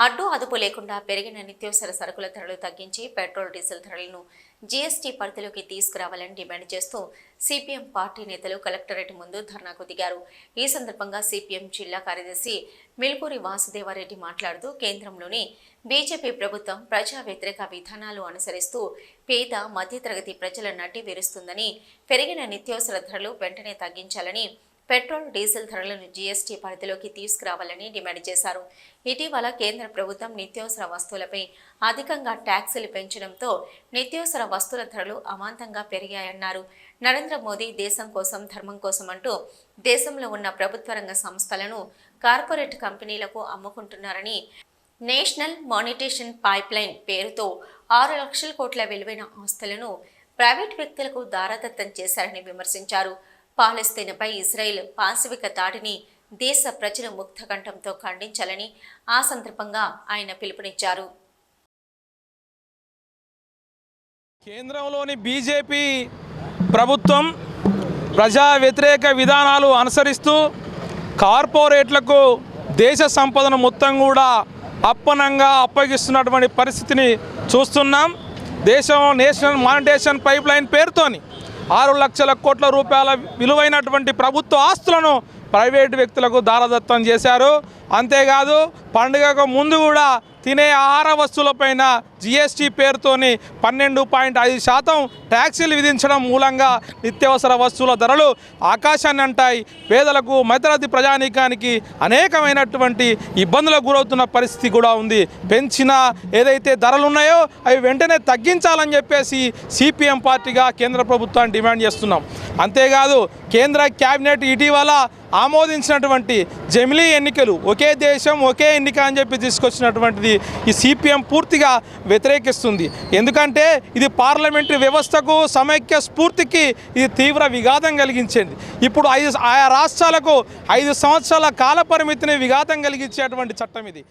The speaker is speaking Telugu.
అడ్డు అదుపు లేకుండా పెరిగిన నిత్యావసర సరుకుల ధరలు తగ్గించి పెట్రోల్ డీజిల్ ధరలను జీఎస్టీ పరిధిలోకి తీసుకురావాలని డిమాండ్ చేస్తూ సిపిఎం పార్టీ నేతలు కలెక్టరేట్ ముందు ధర్నాకు దిగారు. ఈ సందర్భంగా సిపిఎం జిల్లా కార్యదర్శి మిల్కూరి వాసుదేవారెడ్డి మాట్లాడుతూ కేంద్రంలోని బీజేపీ ప్రభుత్వం ప్రజా వ్యతిరేక విధానాలు అనుసరిస్తూ పేద మధ్యతరగతి ప్రజల నడ్డి విరుస్తుందని పెరిగిన నిత్యావసర ధరలు వెంటనే తగ్గించాలని పెట్రోల్ డీజిల్ ధరలను జీఎస్టీ పరిధిలోకి తీసుకురావాలని డిమాండ్ చేశారు. ఇటీవల కేంద్ర ప్రభుత్వం నిత్యావసర వస్తువులపై అధికంగా ట్యాక్సులు పెంచడంతో నిత్యావసర వస్తువుల ధరలు అమాంతంగా పెరిగాయన్నారు. నరేంద్ర మోదీ దేశం కోసం ధర్మం కోసం అంటూ దేశంలో ఉన్న ప్రభుత్వ రంగ సంస్థలను కార్పొరేట్ కంపెనీలకు అమ్ముకుంటున్నారని నేషనల్ మానిటేషన్ పైప్లైన్ పేరుతో ఆరు లక్షల కోట్ల విలువైన ఆస్తులను ప్రైవేట్ వ్యక్తులకు దారాదత్తం చేశారని విమర్శించారు. పాలస్తీన్పై ఇజ్రాయెల్ పాశవిక దాడిని దేశ ప్రజలు ముక్తకంఠంతో ఖండించాలని ఆ సందర్భంగా ఆయన పిలుపునిచ్చారు. కేంద్రంలోని బీజేపీ ప్రభుత్వం ప్రజా వ్యతిరేక విధానాలు అనుసరిస్తూ కార్పొరేట్లకు దేశ సంపదను మొత్తం కూడా అప్పనంగా అప్పగిస్తున్నటువంటి పరిస్థితిని చూస్తున్నాం. దేశం నేషనల్ మానిటేషన్ పైప్ లైన్ పేరుతోని ఆరు లక్షల కోట్ల రూపాయల విలువైనటువంటి ప్రభుత్వ ఆస్తులను ప్రైవేటు వ్యక్తులకు దారదత్వం చేశారు. అంతేకాదు పండుగకు ముందు కూడా తినే ఆహార వస్తువులపైన జిఎస్టీ పేరుతోని పన్నెండు పాయింట్ ఐదు శాతం ట్యాక్సీలు విధించడం మూలంగా నిత్యావసర వస్తువుల ధరలు ఆకాశాన్ని అంటాయి. పేదలకు మధ్యతరగతి ప్రజానీకానికి అనేకమైనటువంటి ఇబ్బందులకు గురవుతున్న పరిస్థితి కూడా ఉంది. పెంచిన ఏదైతే ధరలు ఉన్నాయో అవి వెంటనే తగ్గించాలని చెప్పేసి సిపిఎం పార్టీగా కేంద్ర ప్రభుత్వాన్ని డిమాండ్ చేస్తున్నాం. అంతేకాదు కేంద్ర క్యాబినెట్ ఇటీవల ఆమోదించినటువంటి జమిలీ ఎన్నికలు ఒకే దేశం ఒకే ఎన్నిక అని చెప్పి తీసుకొచ్చినటువంటిది ఈ సిపిఎం పూర్తిగా వ్యతిరేకిస్తుంది. ఎందుకంటే ఇది పార్లమెంటరీ వ్యవస్థకు సమైక్య స్ఫూర్తికి ఇది తీవ్ర విఘాతం కలిగించింది. ఇప్పుడు ఐదు ఆయా రాష్ట్రాలకు ఐదు సంవత్సరాల కాల పరిమితిని విఘాతం కలిగించేటువంటి చట్టం ఇది.